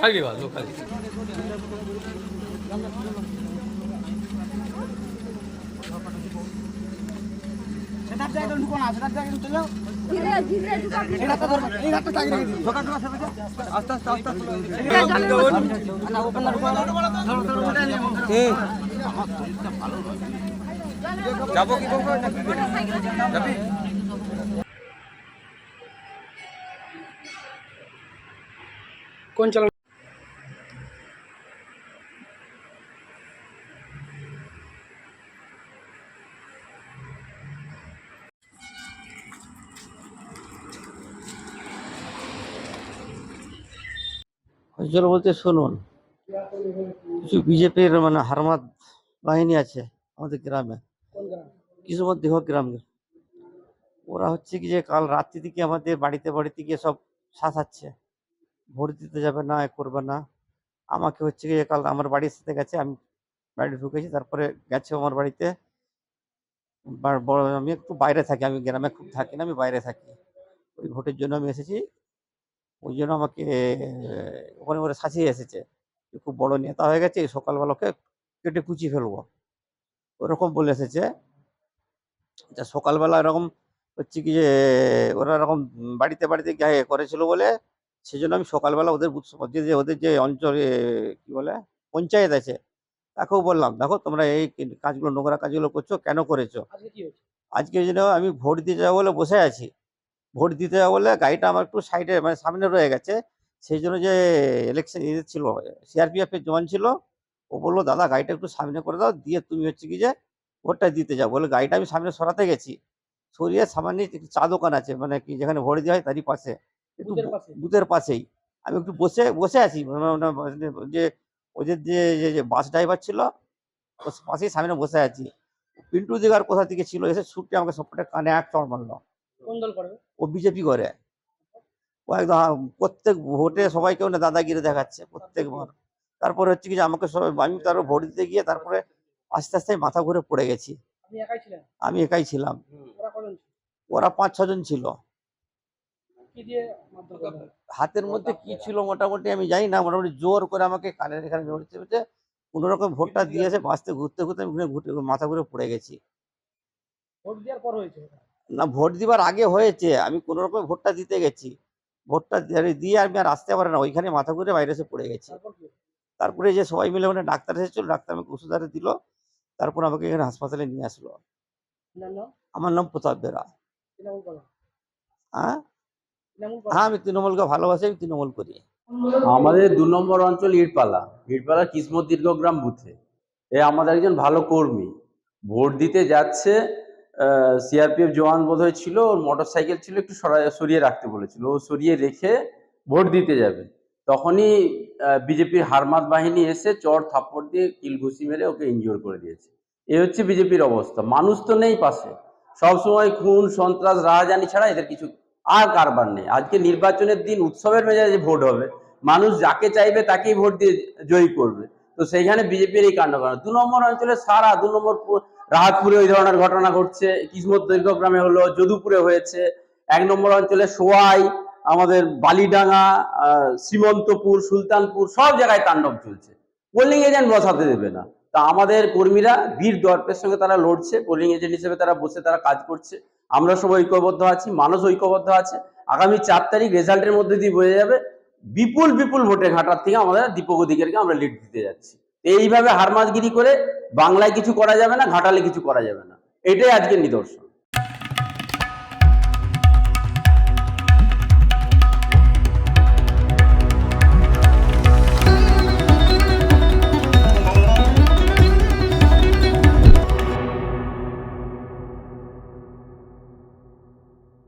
থাকবি ভালো খালি সেটার জায়গায় ঢুকো না সেটার জায়গায় ঢুকে যাও যাব কি যাবি? কোন চালা হয়েছিল বলতে শুনুন কিছু বিজেপির মানে হারমাদ বাহিনী আছে আমাদের গ্রামে। কিসমত দেহ গ্রামে ওরা হচ্ছে কি যে কাল রাত্রি থেকে আমাদের বাড়িতে বাড়িতে গিয়ে সব শাসাচ্ছে। ভোট দিতে যাবে না, এ করবে না। আমাকে হচ্ছে কি যে কাল আমার বাড়ির সাথে গেছে, আমি বাড়ি ঢুকেছি, তারপরে গেছে আমার বাড়িতে। বড় আমি একটু বাইরে থাকি, আমি গ্রামে খুব থাকি না, আমি বাইরে থাকি। ওই ভোটের জন্য আমি এসেছি। ওই জন্য আমাকে ওখানে ওরা সাজিয়ে এসেছে। খুব বড় নেতা হয়ে গেছে সকালবেলা ওকে কেটে কুচি ফেলব। ওরকম বলে এসেছে। যা সকালবেলা এরকম হচ্ছে কি যে ওরা এরকম বাড়িতে বাড়িতে গিয়ে করেছিল বলে সেই জন্য আমি সকালবেলা ওদের সভাপতি যে ওদের যে অঞ্চলে কি বলে পঞ্চায়েত আছে তাকেও বললাম দেখো তোমরা এই কাজগুলো নোংরা কাজগুলো করছ কেন করেছ? আজকে যেন আমি ভোট দিতে যাব বলে বসে আছি। ভোট দিতে যাব বলে গাড়িটা আমার একটু সাইডে মানে সামনে রয়ে গেছে সেই জন্য যে ইলেকশন ইয়ে ছিল সিআরপিএফ এর জওয়ান ছিল ও বলল দাদা গাড়িটা একটু সামনে করে দাও দিয়ে তুমি হচ্ছে কি যে ভোটটা দিতে যাও। বলে গাড়িটা আমি সামনে সরাতে গেছি। সরিয়ে সামান্য চা দোকান আছে মানে কি যেখানে ভোট দেওয়া হয় তারই পাশে। একটু বুথের পাশেই। আমি একটু বসে বসে আছি মানে মানে- মানে যে ওদের যে বাস ড্রাইভার ছিল ওর পাশেই সামনে বসে আছি। পিন্টু দিগার কোথা থেকে ছিল এসে ছুটে আমাকে সবটা কানে এক চড় মারলো। ও বিজেপি করে। ও একদম প্রত্যেক ভোটে সবাইকে দাদাগিরি দেখাচ্ছে প্রত্যেকবার তারপরে হচ্ছে কি যে আমাকে সবাই আমি তার ভোট দিতে গিয়ে তারপরে আস্তে আস্তে মাথা ঘুরে পড়ে গেছি। আমি একাই ছিলাম। ওরা পাঁচ ছজন ছিল? হাতের মধ্যে কি ছিল মোটামুটি আমি জানি না মোটামুটি জোর করে আমাকে কানের এখানে চেপেছে কোনো রকম ভোটটা দিয়েছে বাঁচতে ঘুরতে ঘুরতে আমি ঘুরে মাথা ঘুরে পড়ে গেছি। ভোট দেওয়ার পর হয়েছে না ভোট দিবার আগে হয়েছে। আমি কোনো রকম ভোটটা দিতে গেছি। ভোটটা দিয়ে- দিয়ে আমি আর আসতে পারে না ওইখানে মাথা ঘুরে বাইরে এসে পড়ে গেছি। তারপর যে সবাই মিলে ওখানে ডাক্তার এসেছিল ডাক্তার আমাকে ওষুধ আরে দিল তারপর আমাকে এখানে হাসপাতালে নিয়ে আসলো। আমার নাম প্রতাপ বেরা। হ্যাঁ? হ্যাঁ আমি তৃণমূলকে ভালোবাসি আমি তৃণমূল করি। আমাদের দু নম্বর অঞ্চল ইটপালা। ইটপালা কিসমত দীর্ঘগ্রাম বুথে। এ আমাদের একজন ভালো কর্মী। ভোট দিতে যাচ্ছে সিআরপিএফ জওয়ান বোধহয় ছিল ওর মোটর সাইকেল ছিল একটু সরা- সরিয়ে রাখতে বলেছিল। ও সরিয়ে রেখে ভোট দিতে যাবে। তখনই বিজেপির হারমাত বাহিনী এসে চর থাপ্পড় দিয়ে কিল ঘুষি মেরে ওকে ইনজিওর করে দিয়েছে। এ হচ্ছে বিজেপির অবস্থা। মানুষ তো নেই পাশে। সবসময় খুন, সন্ত্রাস, রাহাজানি ছাড়া এদের কিছু আর কারবার নেই। আজকে নির্বাচনের দিন উৎসবের মেজাজে ভোট হবে। মানুষ যাকে চাইবে তাকেই ভোট দিয়ে জয়ী করবে। তো সেইখানে বিজেপির এই কাণ্ড কারণ দু নম্বর অঞ্চলে সারা, দু নম্বর রাহাতপুরে ওই ধরনের ঘটনা ঘটছে। কিসমত দৈর্ঘ্যগ্রামে হলো, যদুপুরে হয়েছে। এক নম্বর অঞ্চলে সোয়াই আমাদের বালিডাঙ্গা শ্রীমন্তপুর, সুলতানপুর, সব জায়গায় তাণ্ডব চলছে। পোলিং এজেন্ট বসাতে দেবে না। তা আমাদের কর্মীরা বীর দর্পের সঙ্গে তারা লড়ছে পোলিং এজেন্ট হিসেবে তারা বসে তারা কাজ করছে। আমরা সবাই ঐক্যবদ্ধ আছি, মানুষ ঐক্যবদ্ধ আছে। আগামী চার তারিখ রেজাল্টের মধ্যে দিয়ে বোঝা যাবে, বিপুল বিপুল ভোটে ঘাটার থেকে আমাদের দীপক অধিকারীকে আমরা লিড দিতে যাচ্ছি। এইভাবে হারমাজগিরি করে বাংলায় কিছু করা যাবে না, ঘাটালে কিছু করা যাবে না। এটাই আজকের নিদর্শন।